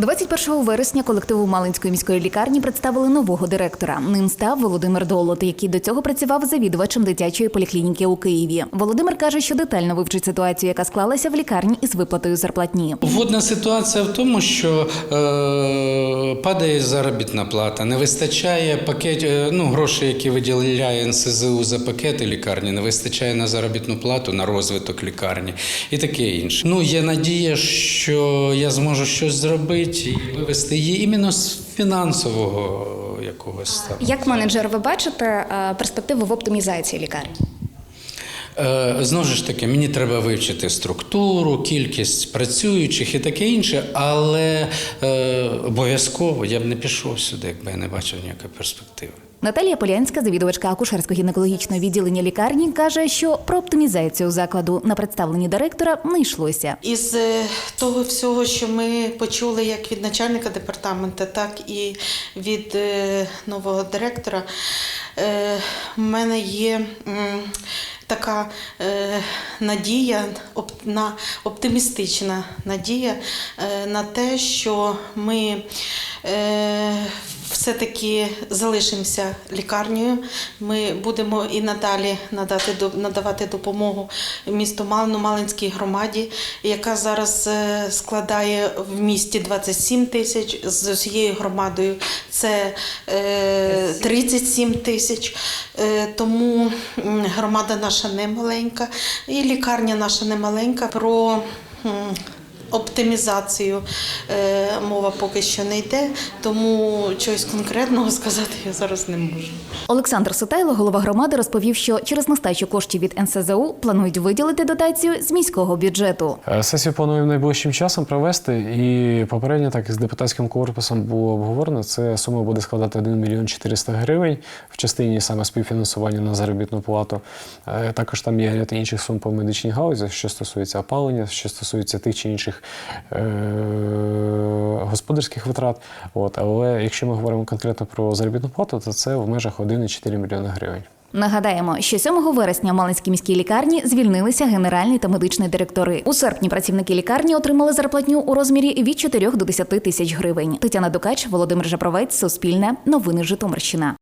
21 вересня колективу Малинської міської лікарні представили нового директора. Ним став Володимир Долот, який до цього працював завідувачем дитячої поліклініки у Києві. Володимир каже, що детально вивчить ситуацію, яка склалася в лікарні із виплатою зарплатні. Вводна ситуація в тому, що е, падає заробітна плата, не вистачає пакет, е, ну, грошей, які виділяє НСЗУ за пакети лікарні, не вистачає на заробітну плату, на розвиток лікарні і таке інше. Ну, є надія, що я зможу щось зробити і вивести її іменно з фінансового якогось стану. Як менеджер, ви бачите е, перспективу в оптимізації лікарні? Е, Знову ж таки, мені треба вивчити структуру, кількість працюючих і таке інше, але е, обов'язково я б не пішов сюди, якби я не бачив ніякої перспективи. Наталія Полянська, завідувачка акушерсько-гінекологічного відділення лікарні, каже, що про оптимізацію закладу на представленні директора не йшлося. Із е, того всього, що ми почули як від начальника департаменту, так і від е, нового директора, е, в мене є така надія, на оптимістична надія на те, що ми все-таки залишимося лікарнею. Ми будемо і надалі надати, надавати допомогу місту Малину, Малинській громаді, яка зараз е, складає в місті 27 тисяч, з усією громадою це е, 37 тисяч. Е, Тому громада наша не маленька, і лікарня наша не маленька. Про Оптимізацію е, мова поки що не йде, тому чогось конкретного сказати я зараз не можу. Олександр Сотайло, голова громади, розповів, що через нестачу коштів від НСЗУ планують виділити дотацію з міського бюджету. Е, Сесію плануємо найближчим часом провести, і попередньо так з депутатським корпусом було обговорено. Це сума буде складати 1 мільйон 400 гривень в частині саме співфінансування на заробітну плату. Е, Також там є ряд інших сум по медичній галузі, що стосується опалення, що стосується тих чи інших господарських витрат. От, але якщо ми говоримо конкретно про заробітну плату, то це в межах 1,4 мільйона гривень. Нагадаємо, що 7 вересня в Малинській міській лікарні звільнилися генеральний та медичний директори. У серпні працівники лікарні отримали зарплатню у розмірі від 4 до 10 тисяч гривень. Тетяна Дукач, Володимир Жапровець, Суспільне, Новини Житомирщина.